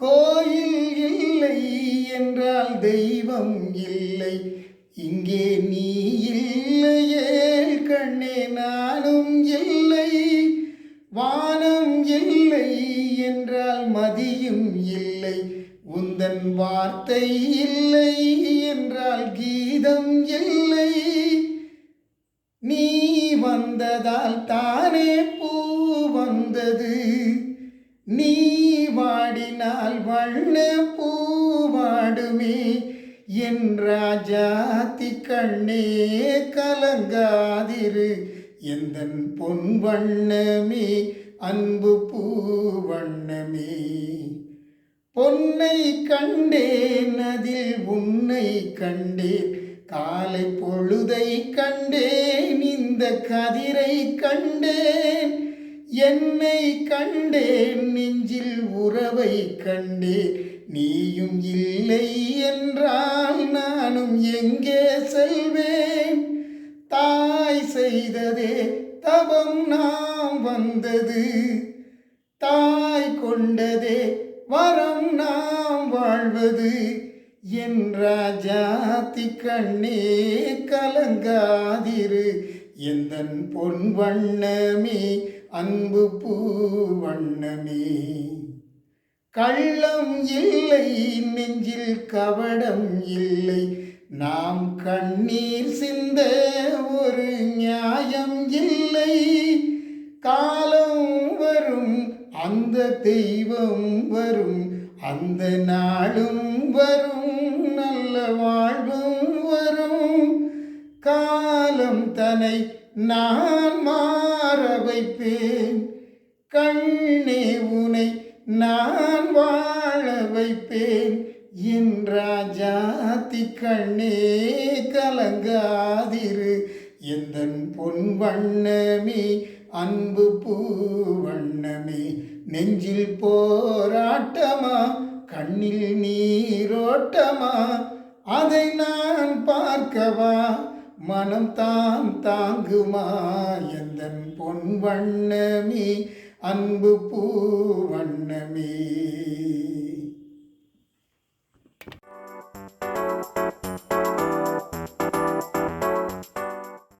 கோயில் இல்லை என்றால் தெய்வம் இல்லை. இங்கே நீ இல்லையே கண்ணே நானும் இல்லை. வானம் இல்லை என்றால் மதியும் இல்லை. உந்தன் வார்த்தை இல்லை என்றால் கீதம் இல்லை. நீ வந்ததால் தானே பூ வந்தது. நீ வண்ண பூவாடுமே என் ராஜாத்தி கண்ணே கலங்காதிரு. எந்தன் பொன் வண்ணமே அன்பு பூ வண்ணமே. பொன்னை கண்டேன் அதில் உன்னை கண்டேன். காலை பொழுதை கண்டேன் இந்த கதிரை கண்டேன். என்னை கண்டேன் நெஞ்சில் உறவை கண்டேன். நீயும் இல்லை என்றால் நானும் எங்கே செல்வேன்? தாய் செய்ததே தவம் நாம் வந்தது. தாய் கொண்டதே வரம் நாம் வாழ்வது. என் ராஜாத்தி கண்ணே கலங்காதிரு. எந்தன் பொன் வண்ணமே அன்பு பூவண்ணமே கள்ளம் இல்லை நெஞ்சில் கவடம் இல்லை. நாம் கண்ணீர் சிந்த ஒரு நியாயம் இல்லை. காலம் வரும் அந்த தெய்வம் வரும். அந்த நாளும் வரும் நல்ல வாழ்வும் வரும். காலம் தனை நான் மா வைப்பேன். கண்ணே உனை நான் வாழ வைப்பேன். என் ராஜாத்தி கண்ணே கலங்காதிரு. எந்தன் பொன் வண்ணமே அன்பு பூ வண்ணமே. நெஞ்சில் போராட்டமா கண்ணில் நீரோட்டமா. அதை நான் பார்க்கவா மனம் தான் தாங்குமா? எந்த பொன் வண்ணமி அன்பு பூ வண்ணமி.